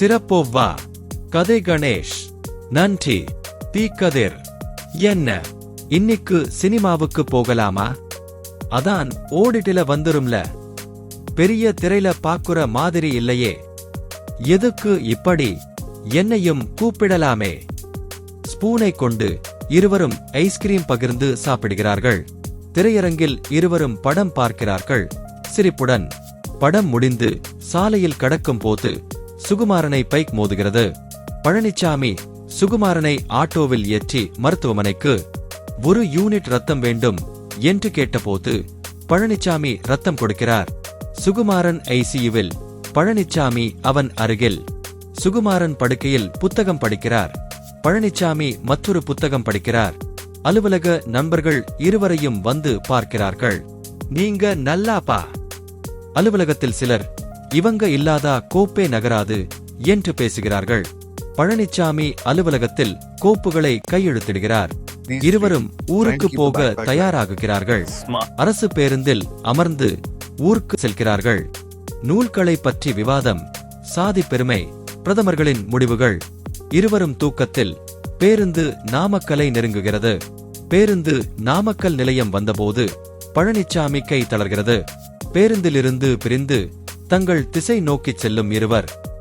சிறப்போவா கதை கணேஷ். நன்றி. தீக்கதிர் என்ன? இன்னிக்கு சினிமாவுக்கு போகலாமா? அதான் ஓடிட்டில வந்துரும்ல. பெரிய திரையில பாக்குற மாதிரி இல்லையே. எதுக்கு இப்படி? என்னையும் கூப்பிடலாமே. ஸ்பூனை கொண்டு இருவரும் ஐஸ்கிரீம் பகிர்ந்து சாப்பிடுகிறார்கள். திரையரங்கில் இருவரும் படம் பார்க்கிறார்கள். சிரிப்புடன். படம் முடிந்து சாலையில் கடக்கும் போது சுகுமாரனை பைக் மோதுகிறது. பழனிசாமி சுகுமாரனை ஆட்டோவில் ஏற்றி மருத்துவமனைக்கு ஒரு யூனிட் ரத்தம் வேண்டும் என்று கேட்டபோது பழனிசாமி ரத்தம் கொடுக்கிறார். சுகுமாரன் ஐசியுவில் பழனிசாமி அவன் அருகில். சுகுமாரன் படுக்கையில் புத்தகம் படிக்கிறார். பழனிசாமி மற்றொரு புத்தகம் படிக்கிறார். அலுவலக நண்பர்கள் இருவரையும் வந்து பார்க்கிறார்கள். நீங்க நல்லாப்பா? அலுவலகத்தில் சிலர் இவங்க இல்லாதா கோப்பே நகராது என்று பேசுகிறார்கள். பழனிச்சாமி அலுவலகத்தில் கோப்புகளை கையெழுத்திடுகிறார். இருவரும் ஊருக்கு போக தயாராகுகிறார்கள். அரசு பேருந்தில் அமர்ந்து ஊருக்கு செல்கிறார்கள். நூல்களை பற்றி விவாதம் சாதி பெருமை பிரதமர்களின் முடிவுகள். இருவரும் தூக்கத்தில் பேருந்து நாமக்கலை நெருங்குகிறது. பேருந்து நாமக்கல் நிலையம் வந்தபோது பழனிச்சாமி கை தளர்கிறது. பேருந்திலிருந்து பிரிந்து தங்கள் திசை நோக்கிச் செல்லும் இருவர்.